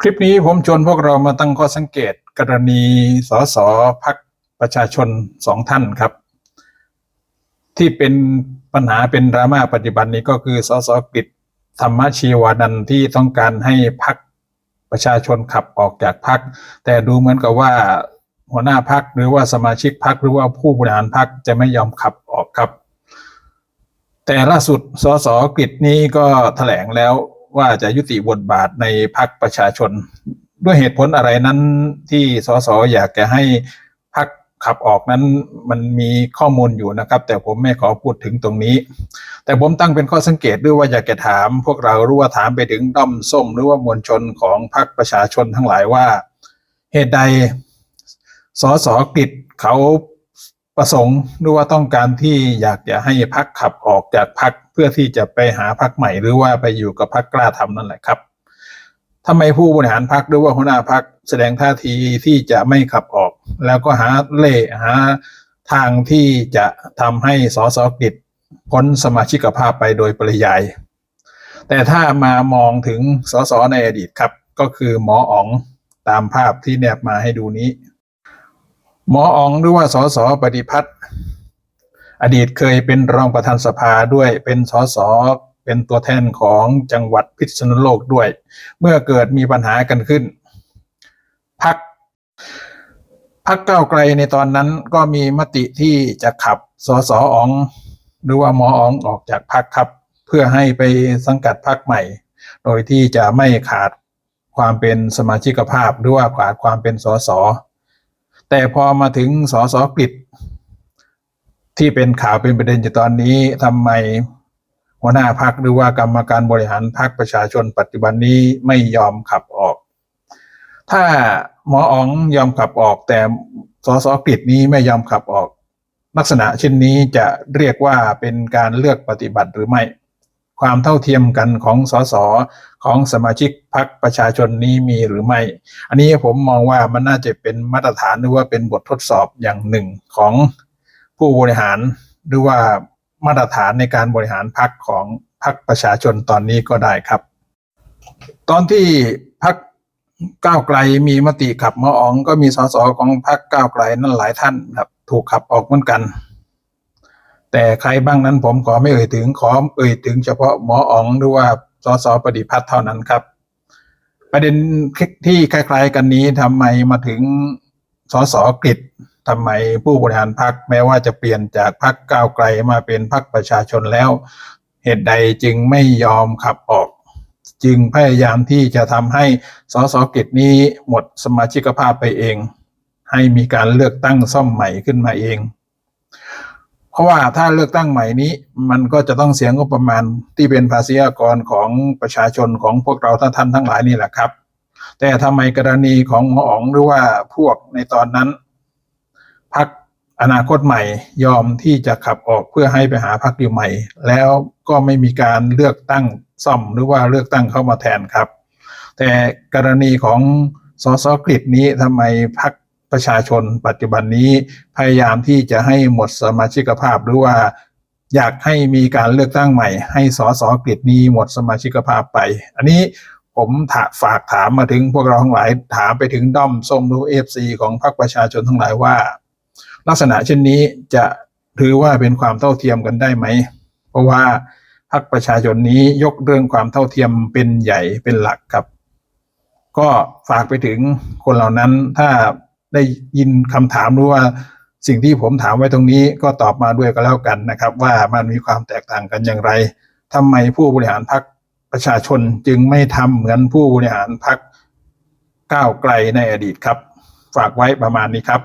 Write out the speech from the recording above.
คลิปนี้ผมชวนพวกเรามาตั้งข้อสังเกตกรณีสสพักประชาชนสองท่านครับ ที่เป็นปัญหาเป็นดราม่าปัจจุบันนี้ก็คือสสกฤษธรรมชีวานันท์ที่ต้องการให้พักประชาชนขับออกจากพัก แต่ดูเหมือนกับว่าหัวหน้าพักหรือว่าสมาชิกพักหรือว่าผู้บริหารพักจะไม่ยอมขับออกครับ แต่ล่าสุดสสกฤษนี้ก็แถลงแล้ว ว่าจะยุติบทบาทในพักประชาชน ด้วยเหตุผลอะไรนั้นที่สสอยากจะให้พักขับออกนั้นมันมีข้อมูลอยู่นะครับ แต่ผมไม่ขอพูดถึงตรงนี้ แต่ผมตั้งเป็นข้อสังเกตด้วยว่าอยากจะถาม พวกเรารู้ว่าถามไปถึงด้อมส้ม หรือว่ามวลชนของพรรคประชาชนทั้งหลายว่า เหตุใดสสกฤษเขา ประสงค์หรือว่าต้องการที่อยากจะให้พักขับออกจากพักเพื่อที่จะไปหาพักใหม่ หรือว่าไปอยู่กับพักกล้าทำนั่นแหละครับทำไมผู้บริหารพักหรือว่าหัวหน้าพักแสดงท่าทีที่จะไม่ขับออก แล้วก็หาเล่หาทางที่จะทำให้สสกฤษพ้นสมาชิกภาพไปโดยปริยาย แต่ถ้ามามองถึงสสในอดีตครับ ก็คือหมออ๋องตามภาพที่แนบมาให้ดูนี้ หมออ๋องหรือว่าสสปฏิพัฒน์อดีตเคยเป็นรองประธานสภาด้วยเป็นสสเป็นตัวแทนของจังหวัดพิษณุโลกด้วย เมื่อเกิดมีปัญหากันขึ้นพักพักเก้าไกลในตอนนั้นก็มีมติที่จะขับสสอ๋องหรือว่าหมออ๋องออกจากพักครับ เพื่อให้ไปสังกัดพักใหม่ โดยที่จะไม่ขาดความเป็นสมาชิกภาพหรือว่าขาดความเป็นสส แต่พอมาถึงสสกฤษที่เป็นข่าวเป็นประเด็นอยู่ตอนนี้ทำไมหัวหน้าพักหรือว่ากรรมการบริหารพักประชาชนปัจจุบันนี้ไม่ยอมขับออก ถ้าหมออ๋องยอมขับออก แต่สสกฤษนี้ไม่ยอมขับออก ลักษณะเช่นนี้จะเรียกว่าเป็นการเลือกปฏิบัติหรือไม่ ความเท่าเทียมกันของสสของสมาชิกพรรคประชาชนนี้มีหรือไม่ อันนี้ผมมองว่ามันน่าจะเป็นมาตรฐานหรือว่าเป็นบททดสอบอย่างหนึ่งของผู้บริหารหรือว่ามาตรฐานในการบริหารพรรคของพรรคประชาชนตอนนี้ก็ได้ครับ ตอนที่พรรคก้าวไกลมีมติขับมออองก็มีสสของพรรคก้าวไกลนั่นหลายท่านครับถูกขับออกเหมือนกัน แต่ใครบ้างนั้นผมขอไม่เอ่ยถึงขอเอ่ยถึงเฉพาะหมออ๋องหรือว่าสสปฏิพัฒน์เท่านั้นครับ ประเด็นที่คล้าย ๆ กันนี้ทำไมมาถึงสสกฤษทำไมผู้บริหารพรรคแม้ว่าจะเปลี่ยนจากพรรคก้าวไกลมาเป็นพรรคประชาชนแล้ว เหตุใดจึงไม่ยอมขับออก จึงพยายามที่จะทำให้สสกิจนี้หมดสมาชิกภาพไปเอง ให้มีการเลือกตั้งซ่อมใหม่ขึ้นมาเอง เพราะว่าถ้าเลือกตั้งใหม่นี้ มันก็จะต้องเสียงบประมาณที่เป็นภาษีอากรของประชาชนของพวกเราท่านท่านทั้งหลายนี่แหละครับ แต่ทำไมกรณีของหมออ๋องหรือว่าพวกในตอนนั้นพักอนาคตใหม่ยอมที่จะขับออกเพื่อให้ไปหาพักอยู่ใหม่ แล้วก็ไม่มีการเลือกตั้งซ่อมหรือว่าเลือกตั้งเข้ามาแทนครับ แต่กรณีของสสกฤษนี้ทำไมพัก ประชาชนปัจจุบันนี้พยายามที่จะให้หมดสมาชิกภาพหรือว่าอยากให้มีการเลือกตั้งใหม่ ให้สสกฤษนี้หมดสมาชิกภาพไป อันนี้ผมาฝากถามมาถึงพวกเราทั้งหลายถามไปถึงด้อมส้มดูเอฟซีของพรรคประชาชนทั้งหลายว่า ลักษณะเช่นนี้จะถือว่าเป็นความเท่าเทียมกันได้ไหม เพราะว่าพรรคประชาชนนี้ยกเรื่องความเท่าเทียมเป็นใหญ่เป็นหลักครับ ก็ฝากไปถึงคนเหล่านั้นถ้า ได้ยินคำถามหรือว่าสิ่งที่ผมถามไว้ตรงนี้ก็ตอบมาด้วยก็แล้วกันนะครับ ว่ามันมีความแตกต่างกันอย่างไรทำไมผู้บริหารพรรคประชาชนจึงไม่ทำเหมือนผู้บริหารพรรคก้าวไกลในอดีตครับ ฝากไว้ประมาณนี้ครับ